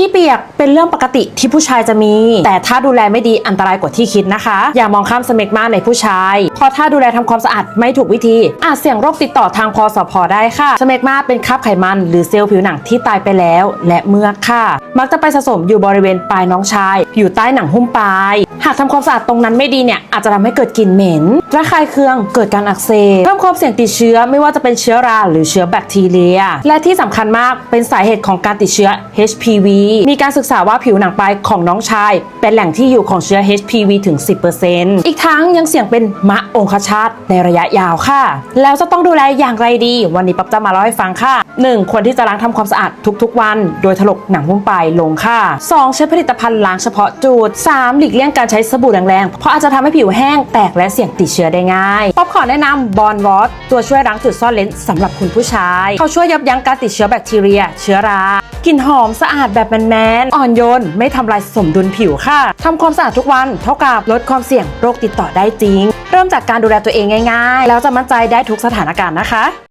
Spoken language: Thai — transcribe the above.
ขี้เปียกเป็นเรื่องปกติที่ผู้ชายจะมี แต่ถ้าดูแลไม่ดีอันตรายกว่าที่คิดนะคะ อย่ามองข้ามสเมกมาในผู้ชาย เพราะถ้าดูแลทำความสะอาดไม่ถูกวิธี อาจเสี่ยงโรคติดต่อทางพอสพได้ค่ะ สเมกมาเป็นคราบไขมัน หรือเซลล์ผิวหนังที่ตายไปแล้ว และเมือกค่ะ มักจะไปสะสมอยู่บริเวณปลายน้องชาย อยู่ใต้หนังหุ้มปลาย หากทำความสะอาดตรงนั้นไม่ดีเนี่ยอาจจะทำให้เกิดกลิ่นเหม็นระคายเคืองเกิดการอักเสบเพิ่มความเสี่ยงติดเชื้อไม่ว่าจะเป็นเชื้อราหรือเชื้อแบคทีเรีย และที่สำคัญมากเป็นสาเหตุของการติดเชื้อ HPV มีการศึกษาว่าผิวหนังปลายของน้องชาย เป็นแหล่งที่อยู่ของเชื้อ HPV ถึง 10%อีกทั้งยังเสี่ยงเป็นมะองคชาตในระยะยาวค่ะ แล้วจะต้องดูแลอย่างไรดี วันนี้ป๊อบจะมาเล่าให้ฟังค่ะ 1. ควรที่จะล้างทำความสะอาดทุกๆ วัน โดยถลกหนังหุ้มปลายลงค่ะ 2. ใช้ผลิตภัณฑ์ล้างเฉพาะจุด 3. หลีกเลี่ยงการใช้สบู่แรงๆเพราะอาจจะทำให้ผิวแห้งแตกและเสี่ยงติดเชื้อได้ง่าย ป๊อบขอแนะนำบอนวอตตัวช่วยล้างจุดซ่อนเลนสำหรับคุณผู้ชาย เขาช่วยยับยั้งการติดเชื้อแบคทีเรีย เชื้อรากลิ่นหอมสะอาดแบบแมนๆอ่อนโยน ไม่ทำลายสมดุลผิวค่ะทำความสะอาดทุกวัน เท่ากับลดความเสี่ยงโรคติดต่อได้จริง เริ่มจากการดูแลตัวเองง่าย ๆ แล้วจะมั่นใจได้ทุกสถานการณ์นะคะ